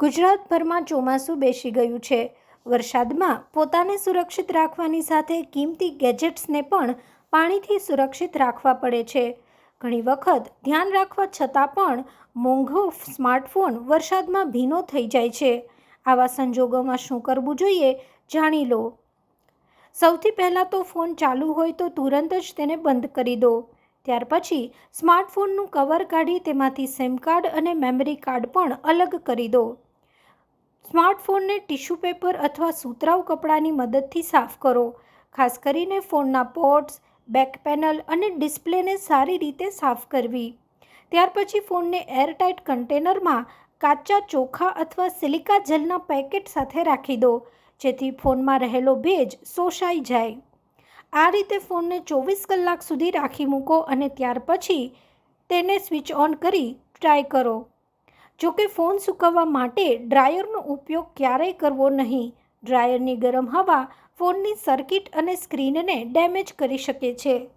ગુજરાતભરમાં ચોમાસું બેસી ગયું છે. વરસાદમાં પોતાને સુરક્ષિત રાખવાની સાથે કિંમતી ગેજેટ્સને પણ પાણીથી સુરક્ષિત રાખવા પડે છે. ઘણી વખત ધ્યાન રાખવા છતાં પણ મોંઘો સ્માર્ટફોન વરસાદમાં ભીનો થઈ જાય છે. આવા સંજોગોમાં શું કરવું જોઈએ જાણી લો. સૌથી પહેલાં તો ફોન ચાલુ હોય તો તુરંત જ તેને બંધ કરી દો. ત્યાર પછી સ્માર્ટફોનનું કવર કાઢી તેમાંથી સિમ કાર્ડ અને મેમરી કાર્ડ પણ અલગ કરી દો. સ્માર્ટફોનને ટિશ્યુ પેપર અથવા સુતરાઉ કપડાની મદદથી સાફ કરો. ખાસ કરીને ફોનના પોર્ટ્સ, બેક પેનલ અને ડિસ્પ્લેને સારી રીતે સાફ કરવી. ત્યાર પછી ફોનને એરટાઇટ કન્ટેનરમાં કાચા ચોખા અથવા સિલિકા જેલના પેકેટ સાથે રાખી દો, જેથી ફોનમાં રહેલો ભેજ શોષાઈ જાય. આ રીતે ફોનને ચોવીસ કલાક સુધી રાખી મૂકો અને ત્યાર પછી તેને સ્વિચ ઓન કરી ટ્રાય કરો. જો કે ફોન સૂકવવા માટે ડ્રાયરનો ઉપયોગ ક્યારેય કરવો નહીં. ડ્રાયરની ગરમ હવા ફોનની સર્કિટ અને સ્ક્રીનને ડેમેજ કરી શકે છે.